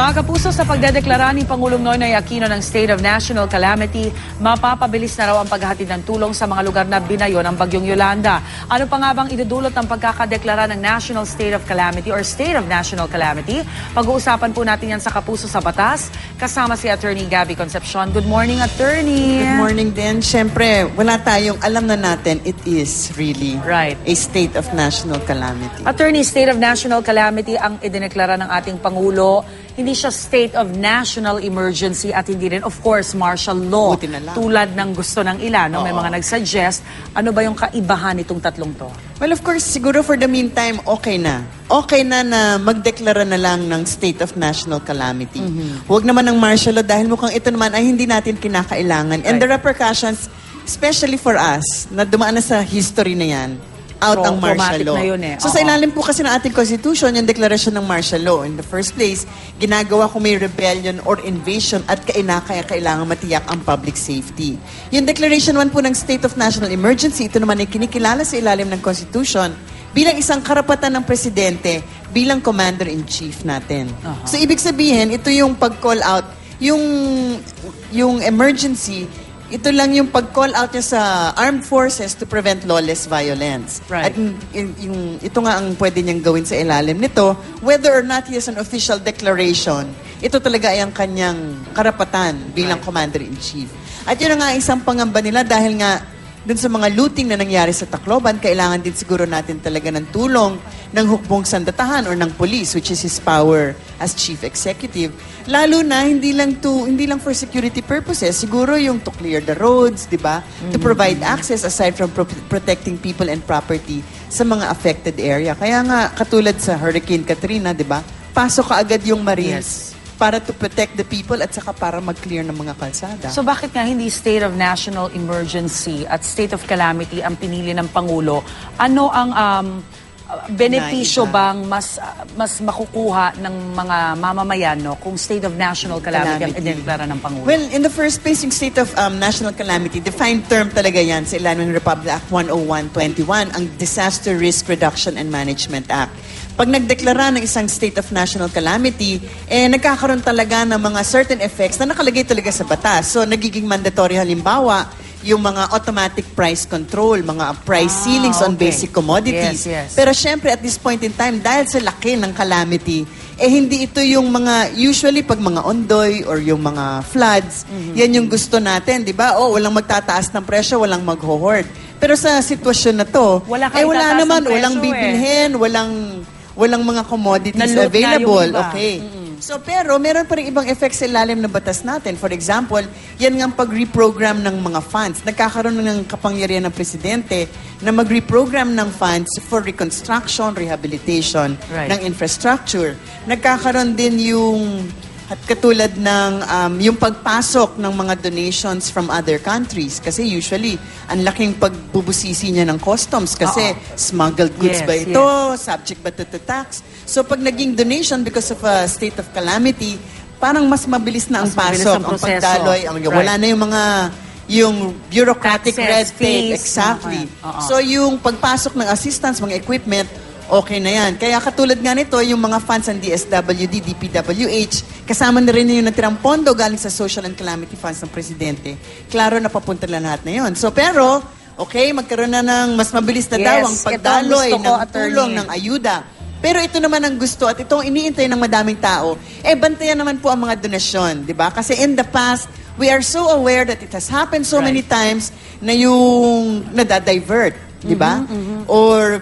Mga kapuso, sa pagdedeklara ni Pangulong Noynoy Aquino ng State of National Calamity, mapapabilis na raw ang paghahatid ng tulong sa mga lugar na binayo ng Bagyong Yolanda. Ano pa nga bang idudulot ng pagkakadeklara ng National State of Calamity or State of National Calamity? Pag-uusapan po natin yan sa Kapuso sa Batas. Kasama si Attorney Gabby Concepcion. Good morning, Attorney! Good morning din. Siyempre, wala tayong alam na natin, it is really Right. a state of national calamity. Attorney, state of national calamity ang idineklara ng ating Pangulo. Hindi siya state of national emergency at hindi rin, of course, martial law. Tulad ng gusto ng ilan. No? May mga nag-suggest. Ano ba yung kaibahan nitong tatlong to? Well, of course, siguro for the meantime, okay na. Okay na na magdeklara na lang ng state of national calamity. Mm-hmm. Huwag naman ng martial law dahil mukhang ito naman ay hindi natin kinakailangan. And Right. the repercussions, especially for us, na dumaan na sa history na yan, out ang martial law. na yun eh. So sa Oo. ilalim po kasi ng ating constitution, yung deklarasyon ng martial law. In the first place, ginagawa kung may rebellion or invasion at kainakaya kailangan matiyak ang public safety. Yung declaration 1 po ng state of national emergency, ito naman ay kinikilala sa ilalim ng constitution bilang isang karapatan ng presidente bilang commander-in-chief natin. So ibig sabihin, ito yung pag-call out, yung, yung emergency, ito lang yung pag-call out niya sa armed forces to prevent lawless violence. Right. At yung, yung- ito nga ang pwede niyang gawin sa ilalim nito, whether or not he has an official declaration, ito talaga ay ang kanyang karapatan bilang Right. commander-in-chief. At yun ang nga isang pangamba nila dahil nga dun sa mga looting na nangyari sa Tacloban, kailangan din siguro natin talaga ng tulong ng hukbong sandatahan or ng police, which is his power as chief executive. Lalo na, hindi lang to, hindi lang for security purposes, siguro yung to clear the roads, di ba? To provide access aside from pro- protecting people and property sa mga affected area. Kaya nga, katulad sa Hurricane Katrina, di ba? Pasok ka agad yung Marines para to protect the people at saka para mag-clear ng mga kalsada. So bakit nga hindi state of national emergency at state of calamity ang pinili ng Pangulo? Ano ang um, benepisyo bang mas mas makukuha ng mga mamamayan no kung state of national calamity, ang idineklara ng Pangulo? Well, in the first place, yung state of um, national calamity, defined term talaga yan sa ng Republic Act 10121, ang Disaster Risk Reduction and Management Act. Pag nagdeklara ng isang state of national calamity, eh nagkakaroon talaga ng mga certain effects na nakalagay talaga sa batas. So, nagiging mandatory halimbawa, yung mga automatic price control, mga price Ah, ceilings on okay. basic commodities. Yes, yes. Pero syempre at this point in time, dahil sa laki ng calamity, eh hindi ito yung mga, usually pag mga ondoy or yung mga floods, Mm-hmm. yan yung gusto natin, di ba? Oh, walang magtataas ng presyo, walang mag-hoard. Pero sa sitwasyon na to, Wala eh wala naman, presyo walang eh. bibilhin, walang walang mga commodities Na-loot na yung available. Okay. So pero meron pa rin ibang effects sa ilalim ng batas natin. For example, yan nga pag-reprogram ng mga funds. Nagkakaroon ng kapangyarihan ng presidente na mag-reprogram ng funds for reconstruction, rehabilitation Right. ng infrastructure. Nagkakaroon din yung at katulad ng um, yung pagpasok ng mga donations from other countries. Kasi usually, ang laking pagbubusisi niya ng customs kasi smuggled goods Yes, ba ito? Subject ba to, to tax? So pag naging donation because of a state of calamity, parang mas mabilis na ang Mas mabilis pasok, ang ang, proseso. pagdaloy. Ang, Wala Right. na yung mga yung bureaucratic Taxes, red tape. fees, Exactly. mga- oo. So yung pagpasok ng assistance, mga equipment, okay na yan. Kaya katulad nga nito, yung mga funds ng DSWD, DPWH, kasama na rin yung natirang pondo galing sa social and calamity funds ng Presidente. Klaro na papunta na lahat na yun. So pero, okay, magkaroon na ng mas mabilis na Yes, daw ang pagdaloy ng attorney. tulong ng ayuda. Pero ito naman ang gusto at itong iniintay ng madaming tao, eh bantayan naman po ang mga donasyon, di ba? Kasi in the past, we are so aware that it has happened so Right. many times na yung nadadivert, di ba? Mm-hmm, Or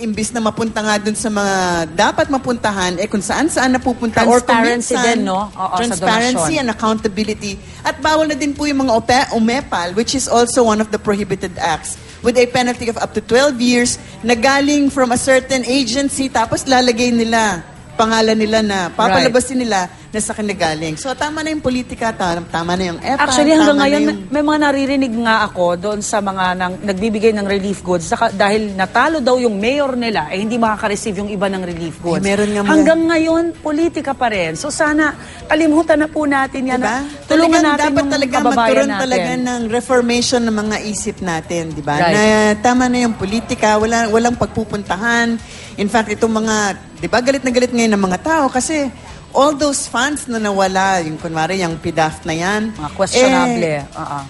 imbis na mapunta nga dun sa mga dapat mapuntahan, eh kung saan-saan napupunta. Transparency din, no? Oo, transparency and accountability. At bawal na din po yung mga OPE, UMEPAL, which is also one of the prohibited acts with a penalty of up to 12 years na galing from a certain agency tapos lalagay nila pangalan nila na papalabasin nila na sa kinagaling. So tama na yung politika, tama, tama na yung EPA, Actually, hanggang ngayon, yung... may, may mga naririnig nga ako doon sa mga nang, nagbibigay ng relief goods saka, dahil natalo daw yung mayor nila, eh hindi makaka-receive yung iba ng relief goods. Eh, meron nga mga- hanggang ngayon, politika pa rin. So sana, kalimutan na po natin yan. Diba? na Tulungan Talagang natin dapat yung talaga magkaroon natin. talaga ng reformation ng mga isip natin, di ba? Right. Na tama na yung politika, wala, walang pagpupuntahan. In fact, itong mga, di ba, galit na galit ngayon ng mga tao kasi all those funds na nawala, yung kunwari, yung PDAF na yan. Mga questionable. eh, Oo.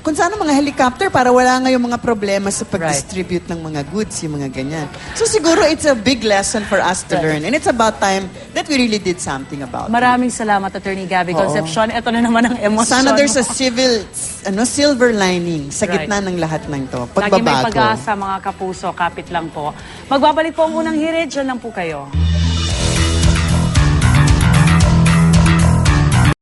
kung sana mga helicopter para wala nga yung mga problema sa pag-distribute ng mga goods, yung mga ganyan. So siguro it's a big lesson for us to Right. learn. And it's about time that we really did something about it. Maraming salamat, Attorney Gabby Oo. Concepcion. Ito na naman ang emosyon. Sana there's a civil, ano, silver lining sa Right. gitna ng lahat ng to. Lagi may Pagbabago. pag-asa, mga kapuso. Kapit lang po. Magbabalik po ang unang hirit. Diyan lang po kayo.